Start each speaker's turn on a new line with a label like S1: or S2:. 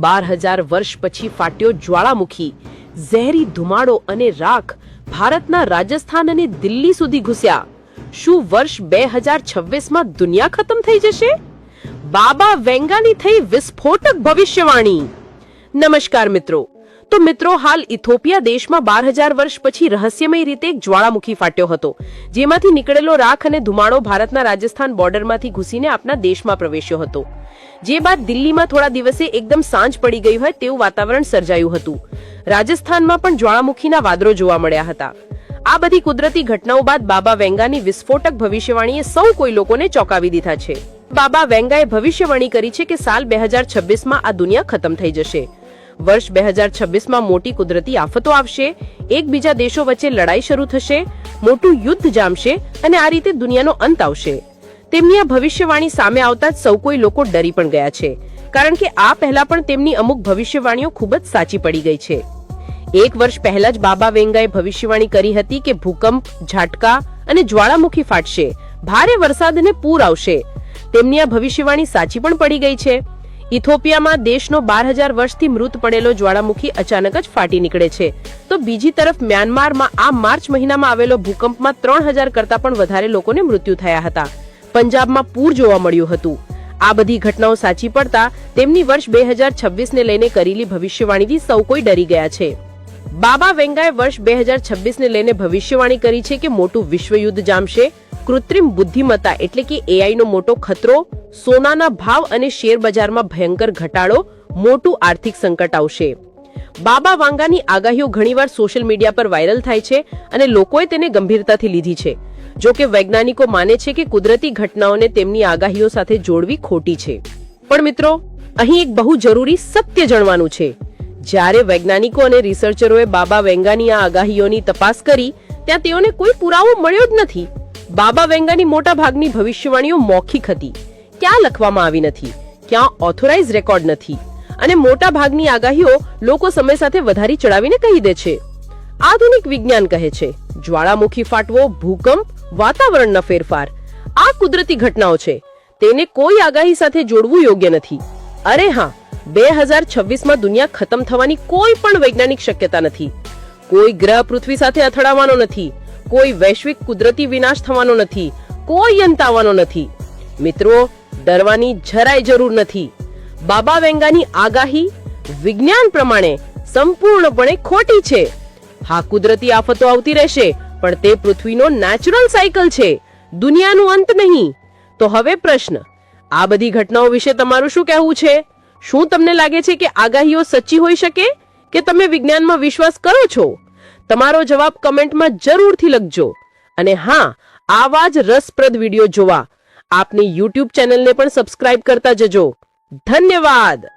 S1: બાર હજાર વર્ષ પછી ફાટ્યો જ્વાળામુખી. ઝેરી ધુમાડો અને રાખ ભારતના રાજસ્થાન અને દિલ્હી સુધી ઘૂસ્યા. શું વર્ષ બે હજાર છવ્વીસમાં દુનિયા ખતમ થઈ જશે? બાબા વેંગાની થઈ વિસ્ફોટક ભવિષ્યવાણી. નમસ્કાર મિત્રો. તો મિત્રો, હાલ ઇથોપિયા દેશમાં બાર હજાર વર્ષ પછી રહસ્યમય રીતે એક જ્વાળામુખી ફાટ્યો હતો, જેમાંથી નીકળેલો રાખ અને ધુમાડો ભારતના રાજસ્થાન બોર્ડરમાંથી ઘૂસીને આપણા દેશમાં પ્રવેશ્યો હતો. જે બાદ દિલ્હીમાં થોડા દિવસે એકદમ સાંજ પડી ગઈ હોય તેવું વાતાવરણ સર્જાયું હતું. રાજસ્થાનમાં પણ જ્વાળામુખીના વાદળો જોવા મળ્યા હતા. આ બધી કુદરતી ઘટનાઓ બાદ બાબા વેંગાની વિસ્ફોટક ભવિષ્યવાણીએ સૌ કોઈ લોકોને ચોંકાવી દીધા છે. બાબા વેંગાએ ભવિષ્યવાણી કરી છે કે સાલ બે હજાર છવ્વીસમાં આ દુનિયા ખતમ થઈ જશે. વર્ષ બે હજાર છવ્વીસમાં મોટી કુદરતી આફતો આવશે, એકબીજા દેશો વચ્ચે લડાઈ શરૂ થશે, મોટું યુદ્ધ જામશે અને આ રીતે દુનિયાનો અંત આવશે. તેમની આ ભવિષ્યવાણી સામે આવતા જ સૌ કોઈ લોકો ડરી પણ ગયા છે, કારણ કે આ પહેલા પણ તેમની અમુક ભવિષ્યવાણીઓ ખૂબ જ સાચી પડી ગઈ છે. એક વર્ષ પહેલા જ બાબા વેંગાએ ભવિષ્યવાણી કરી હતી કે ભૂકંપ, ઝાટકા અને જ્વાળામુખી ફાટશે, ભારે વરસાદ અને પૂર આવશે. તેમની આ ભવિષ્યવાણી સાચી પણ પડી ગઈ છે. ઇથોપિયામાં દેશનો બાર હજાર વર્ષથી મૃત પડેલો જ્વાળામુખી અચાનક જ ફાટી નીકળે છે. તો બીજી તરફ મ્યાનમારમાં આ માર્ચ મહિનામાં આવેલો ભૂકંપમાં ત્રણ હજાર કરતા પણ વધારે લોકોને મૃત્યુ થયા હતા. પંજાબમાં પૂર જોવા મળ્યું હતું. આ બધી ઘટનાઓ સાચી પડતા તેમની વર્ષ બે હજાર છવ્વીસને લઈને કરેલી ભવિષ્યવાણીથી સૌ કોઈ ડરી ગયા છે. બાબા વેંગાએ વર્ષ બે હજાર છવ્વીસને લઈને ભવિષ્યવાણી કરી છે કે મોટું વિશ્વયુદ્ધ જામશે. કૃત્રિમ બુદ્ધિમત્તા એટલે કે એઆઈ નો મોટો ખતરો, સોનાના ભાવ અને શેર બજારમાં ભયંકર ઘટાડો, મોટું આર્થિક સંકટ આવશે. બાબા વાંગાની આગાહીઓ ઘણીવાર સોશિયલ મીડિયા પર વાયરલ થાય છે અને લોકોએ તેને ગંભીરતાથી લીધી છે. જો કે વૈજ્ઞાનિકો માને છે કે કુદરતી ઘટનાઓને તેમની આગાહીઓ સાથે જોડવી ખોટી છે. પણ મિત્રો, અહીં એક બહુ જરૂરી સત્ય જાણવાનું છે. જ્યારે વૈજ્ઞાનિકો અને રિસર્ચરોએ બાબા વેંગાની આ આગાહીઓની તપાસ કરી, ત્યાં તેઓને કોઈ પુરાવો મળ્યો જ નથી. બાબા વેંગાની મોટા ભાગની ભવિષ્યવાણીઓ મૌખિક હતી. ક્યાં લખવામાં આવી નથી? ક્યાં ઓથોરાઇઝ રેકોર્ડ નથી? અને મોટા ભાગની આગાહીઓ લોકો સમય સાથે વધારી ચડાવીને કહી દે છે. આધુનિક વિજ્ઞાન કહે છે, જ્વાળામુખી ફાટવો, ભૂકંપ, વાતાવરણના ફેરફાર. આ કુદરતી ઘટનાઓ છે. તેને કોઈ આગાહી સાથે જોડવું યોગ્ય નથી. અરે હા, બે હજાર છવ્વીસમાં દુનિયા ખતમ થવાની કોઈ પણ વૈજ્ઞાનિક શક્યતા નથી. કોઈ ગ્રહ પૃથ્વી સાથે અથડાવાનો નથી. કોઈ વૈશ્વિક કુદરતી વિનાશ થવાનો નથી, કોઈ અંત આવવાનો નથી. મિત્રો, ડરવાની જરાય જરૂર નથી. બાબા વેંગાની આગાહી વિજ્ઞાન પ્રમાણે સંપૂર્ણપણે ખોટી છે. હા, કુદરતી આફતો આવતી રહેશે, પણ તે પૃથ્વીનો નેચરલ સાયકલ છે. દુનિયાનું અંત નહીં. તો હવે પ્રશ્ન, આ બધી ઘટનાઓ વિશે તમારું શું કહેવું છે? શું તમને લાગે છે કે આગાહીઓ સચ્ચી હોઈ શકે? કે તમે વિજ્ઞાનમાં વિશ્વાસ કરો છો? તમારો જવાબ કમેન્ટમાં જરૂરથી લખજો. અને હા, આવા જ રસપ્રદ વીડિયો જોવા આપની યુટ્યુબ ચેનલને પણ સબસ્ક્રાઇબ કરતા જજો. ધન્યવાદ!